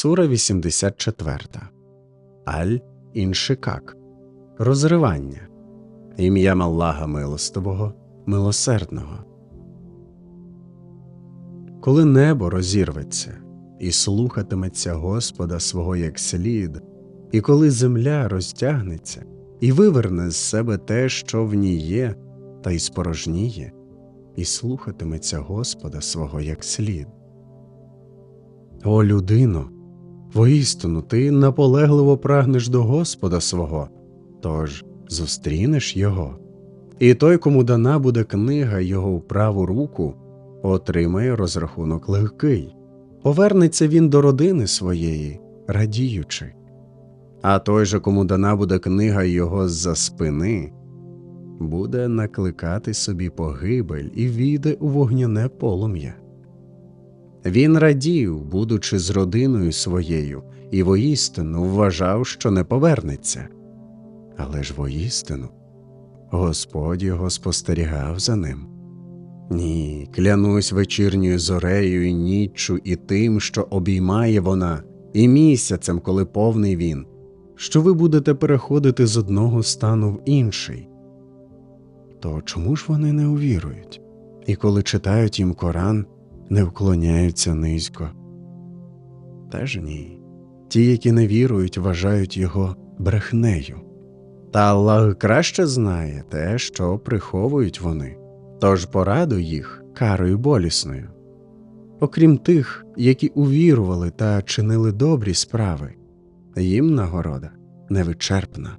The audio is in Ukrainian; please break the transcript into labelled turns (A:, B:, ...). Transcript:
A: Сура 84. Аль Іншикак. Розривання. Ім'ям Аллаха Милостивого, Милосердного. Коли небо розірветься і слухатиметься Господа свого як слід, і коли земля розтягнеться і виверне з себе те, що в ній є, та й спорожніє, і слухатиметься Господа свого як слід. О, людино, воістину ти наполегливо прагнеш до Господа свого, тож зустрінеш його. І той, кому дана буде книга його в праву руку, отримає розрахунок легкий, повернеться він до родини своєї, радіючи. А той же, кому дана буде книга його з-за спини, буде накликати собі погибель і війде у вогняне полум'я. Він радів, будучи з родиною своєю, і воістину вважав, що не повернеться. Але ж воістину Господь його спостерігав за ним. Ні, клянусь вечірньою зорею і ніччю і тим, що обіймає вона, і місяцем, коли повний він, що ви будете переходити з одного стану в інший. То чому ж вони не увірують? І коли читають їм Коран, не вклоняються низько. Теж ні. Ті, які не вірують, вважають його брехнею. Та Аллах краще знає те, що приховують вони, тож порадуй їх карою болісною. Окрім тих, які увірували та чинили добрі справи, їм нагорода невичерпна.